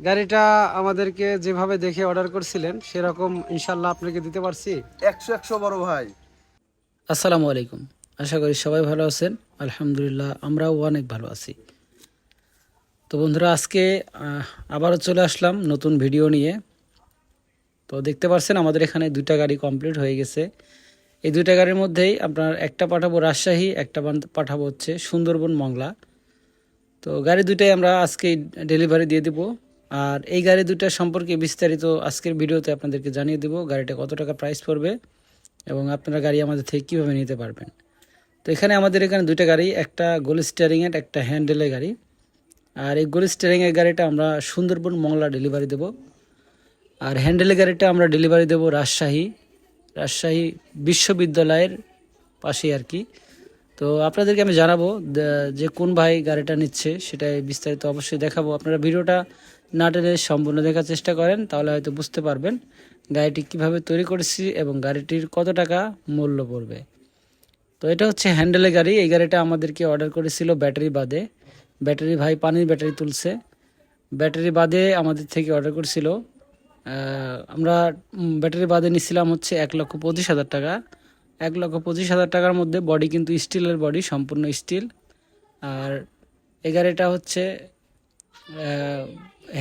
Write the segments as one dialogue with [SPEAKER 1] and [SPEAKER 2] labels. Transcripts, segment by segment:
[SPEAKER 1] গাড়িটা আমাদেরকে যেভাবে দেখে অর্ডার করছিলেন সেরকম ইনশাল্লাহ আপনাকে দিতে পারছি।
[SPEAKER 2] একশো একশো বড় ভাই।
[SPEAKER 3] আসসালামু আলাইকুম। আশা করি সবাই ভালো আছেন। আলহামদুলিল্লাহ আমরাও অনেক ভালো আছি। তো বন্ধুরা আজকে আবারও চলে আসলাম নতুন ভিডিও নিয়ে। তো দেখতে পাচ্ছেন আমাদের এখানে দুইটা গাড়ি কমপ্লিট হয়ে গেছে। এই দুইটা গাড়ির মধ্যেই আপনার একটা পাঠাবো রাজশাহী একটা পাঠাবো হচ্ছে সুন্দরবন মংলা। তো গাড়ি দুইটাই আমরা আজকে ডেলিভারি দিয়ে দিব। আর এই গাড়ি দুইটা সম্পর্কে বিস্তারিত আজকের ভিডিওতে আপনাদেরকে জানিয়ে দেব গাড়িটা কত টাকা প্রাইস পড়বে এবং আপনারা গাড়ি আমাদের থেকে কীভাবে নিতে পারবেন। তো এখানে আমাদের এখানে দুইটা গাড়ি, একটা গোল স্টিয়ারিংয়ের একটা হ্যান্ডেলের গাড়ি। আর এই গোল স্টিয়ারিংয়ের গাড়িটা আমরা সুন্দরবন মংলা ডেলিভারি দেব। আর হ্যান্ডেলের গাড়িটা আমরা ডেলিভারি দেব রাজশাহী রাজশাহী বিশ্ববিদ্যালয়ের পাশেই আর কি। তো আপনাদেরকে আমি জানাব যে কোন ভাই গাড়িটা নিচ্ছে সেটা বিস্তারিত অবশ্যই দেখাবো। আপনারা ভিডিওটা না টেনে সম্পূর্ণ দেখার চেষ্টা করেন, তাহলে হয়তো বুঝতে পারবেন গাড়িটি কীভাবে তৈরি করেছি এবং গাড়িটির কত টাকা মূল্য পড়বে। তো এটা হচ্ছে হ্যান্ডেলের গাড়ি। এই গাড়িটা আমাদেরকে অর্ডার করেছিল ব্যাটারি বাদে। ব্যাটারি ভাই পানির ব্যাটারি তুলছে। ব্যাটারি বাদে আমাদের থেকে অর্ডার করেছিল আমরা ব্যাটারি বাদে নিছিলাম হচ্ছে এক লক্ষ পঁচিশ হাজার টাকা। এক লক্ষ পঁচিশ হাজার টাকার মধ্যে বডি কিন্তু স্টিলের বডি, সম্পূর্ণ স্টিল। আর এই গাড়িটা হচ্ছে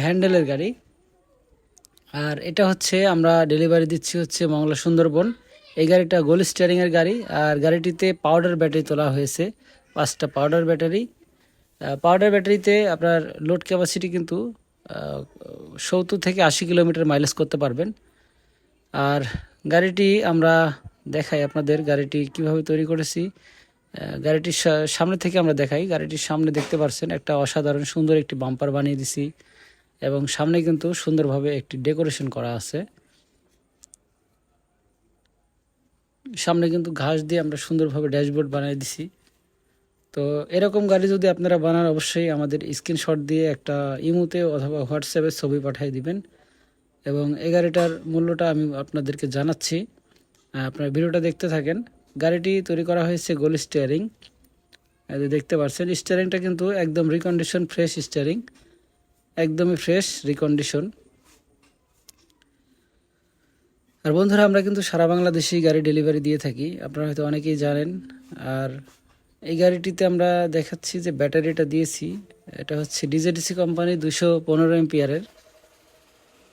[SPEAKER 3] হ্যান্ডেলের গাড়ি। আর এটা হচ্ছে আমরা ডেলিভারি দিচ্ছি হচ্ছে মংলা সুন্দরবন। এই গাড়িটা গোল স্টিয়ারিংয়ের গাড়ি, আর গাড়িটিতে পাউডার ব্যাটারি তোলা হয়েছে, পাঁচটা পাউডার ব্যাটারি পাউডার ব্যাটারিতে আপনার লোড ক্যাপাসিটি কিন্তু সত্তর থেকে আশি কিলোমিটার মাইলেজ করতে পারবেন। আর গাড়িটি আমরা দেখাই আপনাদের, গাড়িটি কীভাবে তৈরি করেছি। গাড়িটির সামনে থেকে আমরা দেখাই। গাড়িটির সামনে দেখতে পাচ্ছেন একটা অসাধারণ সুন্দর একটি বাম্পার বানিয়ে দিছি। এবং সামনে কিন্তু সুন্দরভাবে একটি ডেকোরেশন করা আছে। সামনে কিন্তু ঘাস দিয়ে আমরা সুন্দরভাবে ড্যাশবোর্ড বানিয়ে দিছি। তো এরকম গাড়ি যদি আপনারা বানান, অবশ্যই আমাদের স্ক্রিনশট দিয়ে একটা ইমুতে অথবা হোয়াটসঅ্যাপে ছবি পাঠিয়ে দিবেন। এবং এই গাড়িটার মূল্যটা আমি আপনাদেরকে জানাচ্ছি। আপনারা ভিডিওটা দেখতে থাকেন। গাড়িটি তৈরি করা হয়েছে গোল স্টিয়ারিং। দেখতে পাচ্ছেন, স্টিয়ারিংটা কিন্তু একদম রিকন্ডিশন ফ্রেশ স্টিয়ারিং একদমই ফ্রেশ রিকন্ডিশন আর বন্ধুরা, আমরা কিন্তু সারা বাংলাদেশেই গাড়ি ডেলিভারি দিয়ে থাকি। আপনারা হয়তো অনেকেই জানেন। আর এই গাড়িটিতে আমরা দেখাচ্ছি যে ব্যাটারিটা দিয়েছি। এটা হচ্ছে ডিজেডিসি কোম্পানি দুশো পনেরো এমপিয়ারের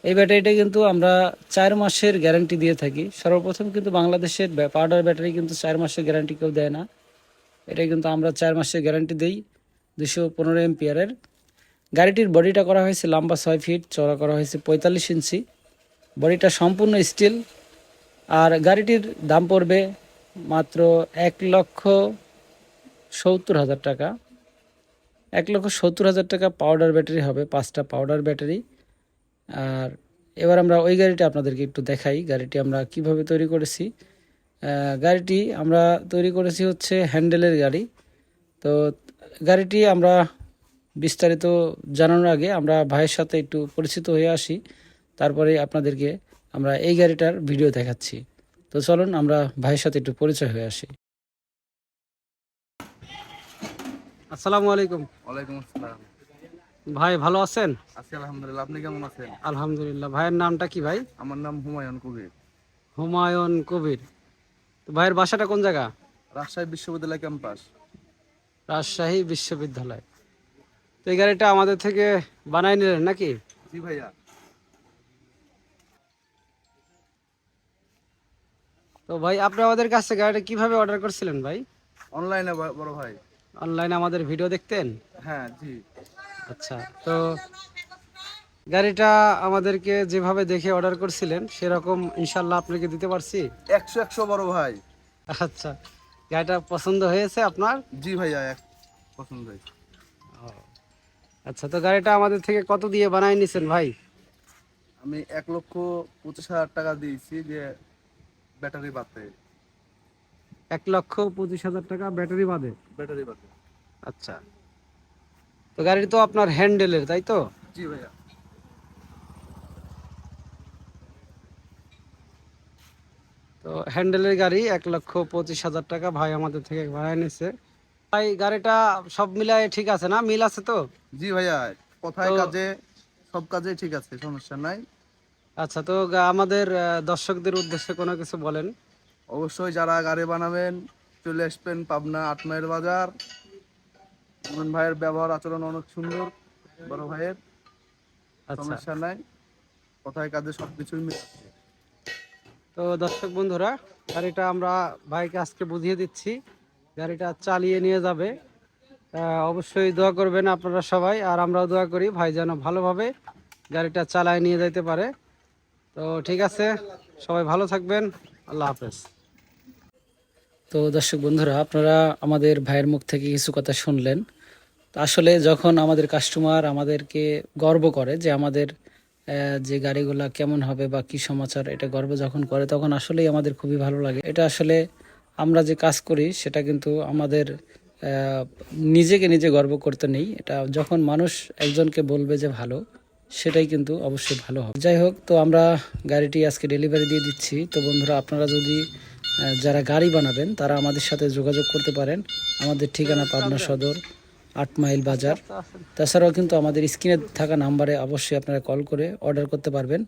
[SPEAKER 3] এই ব্যাটারিটা কিন্তু আমরা চার মাসের গ্যারান্টি দিয়ে থাকি। সর্বপ্রথম কিন্তু বাংলাদেশের পাউডার ব্যাটারি কিন্তু চার মাসের গ্যারান্টি কেউ দেয় না। এটা কিন্তু আমরা চার মাসের গ্যারান্টি দেই দুশো পনেরো এমপিয়ারের গাড়িটির বডিটা করা হয়েছে লম্বা ছয় ফিট চড়া করা হয়েছে পঁয়তাল্লিশ ইঞ্চি। বডিটা সম্পূর্ণ স্টিল। আর গাড়িটির দাম পড়বে মাত্র এক লক্ষ সত্তর হাজার টাকা। এক লক্ষ সত্তর হাজার টাকা পাউডার ব্যাটারি হবে, পাঁচটা পাউডার ব্যাটারি। আর এবার আমরা ওই গাড়িটা আপনাদেরকে একটু দেখাই, গাড়িটি আমরা কীভাবে তৈরি করেছি। গাড়িটি আমরা তৈরি করেছি হচ্ছে হ্যান্ডেলের গাড়ি। তো গাড়িটি আমরা বিস্তারিত জানানোর আগে আমরা ভাইয়ের সাথে একটু পরিচিত হয়ে আসি। তারপরে আপনাদেরকে আমরা এই গাড়িটার ভিডিও দেখাচ্ছি। তো চলুন আমরা ভাইয়ের সাথে একটু পরিচয় হয়ে আসি।
[SPEAKER 1] আসসালামু আলাইকুম।
[SPEAKER 2] ওয়ালাইকুম আসসালাম।
[SPEAKER 1] ভাই ভালো আছেন?
[SPEAKER 2] আছি আলহামদুলিল্লাহ। আপনি কেমন আছেন?
[SPEAKER 1] আলহামদুলিল্লাহ। ভাইয়ের নামটা কি ভাই?
[SPEAKER 2] আমার নাম হুমায়ুন কবির।
[SPEAKER 1] হুমায়ুন কবির। তো ভাইয়ের বাসাটা কোন জায়গা?
[SPEAKER 2] রাজশাহী বিশ্ববিদ্যালয় ক্যাম্পাস।
[SPEAKER 1] রাজশাহী বিশ্ববিদ্যালয়। তো এই গাড়িটা আমাদের থেকে বানাই নিলেন নাকি?
[SPEAKER 2] জি ভাইয়া।
[SPEAKER 1] তো ভাই আপনি আমাদের কাছে গাড়িটা কীভাবে অর্ডার করছিলেন ভাই?
[SPEAKER 2] অনলাইনে বড় ভাই।
[SPEAKER 1] অনলাইনে আমাদের ভিডিও দেখতেন?
[SPEAKER 2] হ্যাঁ জি।
[SPEAKER 1] আচ্ছা তো গাড়িটা আমাদেরকে যেভাবে দেখে অর্ডার করছিলেন সেরকম ইনশাল্লাহ আপনাকে দিতে পারছি?
[SPEAKER 2] একশো একশো বড় ভাই।
[SPEAKER 1] আচ্ছা গাড়িটা পছন্দ হয়েছে আপনার?
[SPEAKER 2] জি ভাইয়া পছন্দ হয়েছে।
[SPEAKER 1] আচ্ছা তো গাড়িটা আমাদের থেকে কত দিয়ে বানাই নিছেন ভাই?
[SPEAKER 2] আমি এক লক্ষ পঁচিশ হাজার টাকা দিয়েছি যে ব্যাটারি বাদে।
[SPEAKER 1] এক লক্ষ পঁচিশ হাজার টাকা ব্যাটারি বাদে?
[SPEAKER 2] ব্যাটারি বাদে।
[SPEAKER 1] আচ্ছা তো গাড়ি তো আপনার হ্যান্ডেলের তাই তো?
[SPEAKER 2] জি ভাইয়া।
[SPEAKER 1] তো হ্যান্ডেলের গাড়ি এক লক্ষ পঁচিশ হাজার টাকা ভাই আমাদের থেকে ভাড়ায় নিছে। ভাই গাড়িটা সব মিলায় ঠিক আছে না? মিল আছে তো?
[SPEAKER 2] জি ভাইয়া কথায় কাজে? সব কাজেই ঠিক আছে সমস্যা নাই।
[SPEAKER 1] আচ্ছা তো আমাদের দর্শকদের উদ্দেশ্যে কোনো কিছু বলেন।
[SPEAKER 2] অবশ্যই যারা গাড়ি বানাবেন চলে আসবেন পাবনা আট মাইল বাজার। মোহন ভাইয়ের ব্যবহার আচরণ অনেক সুন্দর বড় ভাইয়ের।
[SPEAKER 1] আচ্ছা।
[SPEAKER 2] সমস্যা নাই। কথায় কাজে সবকিছুই মিল
[SPEAKER 1] তো দর্শক বন্ধুরা গাড়িটা আমরা ভাইকে আজকে বুঝিয়ে দিচ্ছি। গাড়িটা চালিয়ে নিয়ে যাবে। অবশ্যই দোয়া করবেন আপনারা সবাই, আর আমরাও দোয়া করি ভাই যেন ভালোভাবে গাড়িটা চালায় নিয়ে যাইতে পারে। তো ঠিক আছে, সবাই ভালো থাকবেন, আল্লাহ হাফেজ।
[SPEAKER 3] তো দর্শক বন্ধুরা, আপনারা আমাদের ভাইয়ের মুখ থেকে কিছু কথা শুনলেন। আসলে যখন আমাদের কাস্টমার আমাদেরকে গর্ব করে যে আমাদের যে গাড়িগুলা কেমন হবে বা কি সমাচার, এটা গর্ব যখন করে, তখন আসলেই আমাদের খুবই ভালো লাগে। এটা আসলে আমরা যে কাজ করি, সেটা কিন্তু আমাদের নিজেকে নিজে গর্ব করতে নেই। এটা যখন মানুষ একজনকে বলবে যে ভালো, সেটাই কিন্তু অবশ্যই ভালো হবে। যাই হোক, তো আমরা গাড়িটি আজকে ডেলিভারি দিয়ে দিচ্ছি। তো বন্ধুরা, আপনারা যদি যারা গাড়ি বানাবেন, তারা আমাদের সাথে যোগাযোগ করতে পারেন। আমাদের ঠিকানা পাবনা সদর। আট মাইল বাজার। তাছাড়াও কিন্তু আমাদের স্ক্রিনে থাকা নাম্বারে অবশ্যই আপনারা কল করে অর্ডার করতে পারবেন।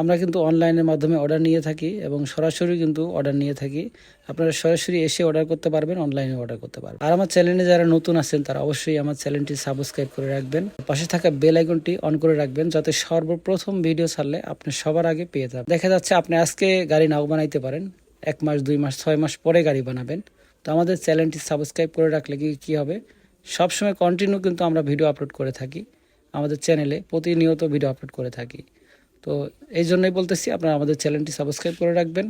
[SPEAKER 3] আমরা কিন্তু অনলাইনের মাধ্যমে অর্ডার নিয়ে থাকি এবং সরাসরি কিন্তু অর্ডার নিয়ে থাকি। আপনারা সরাসরি এসে অর্ডার করতে পারবেন অনলাইনে অর্ডার করতে পারবেন। আর আমার চ্যানেলে যারা নতুন আছেন, তারা অবশ্যই আমার চ্যানেলটি সাবস্ক্রাইব করে রাখবেন। পাশে থাকা বেল আইকনটি অন করে রাখবেন, যাতে সর্বপ্রথম ভিডিও ছাড়লে আপনি সবার আগে পেয়ে যাবেন। দেখা যাচ্ছে আপনি আজকে গাড়ি নাও বানাইতে পারেন, এক মাস, দুই মাস, ছয় মাস পরে গাড়ি বানাবেন। তো আমাদের চ্যানেলটি সাবস্ক্রাইব করে রাখলে কি, কী হবে? সবসময় কন্টিনিউ কিন্তু আমরা ভিডিও আপলোড করে থাকি। আমাদের চ্যানেলে প্রতিনিয়ত ভিডিও আপলোড করে থাকি। তো এই জন্যই বলতেছি, আপনারা আমাদের চ্যানেলটি সাবস্ক্রাইব করে রাখবেন।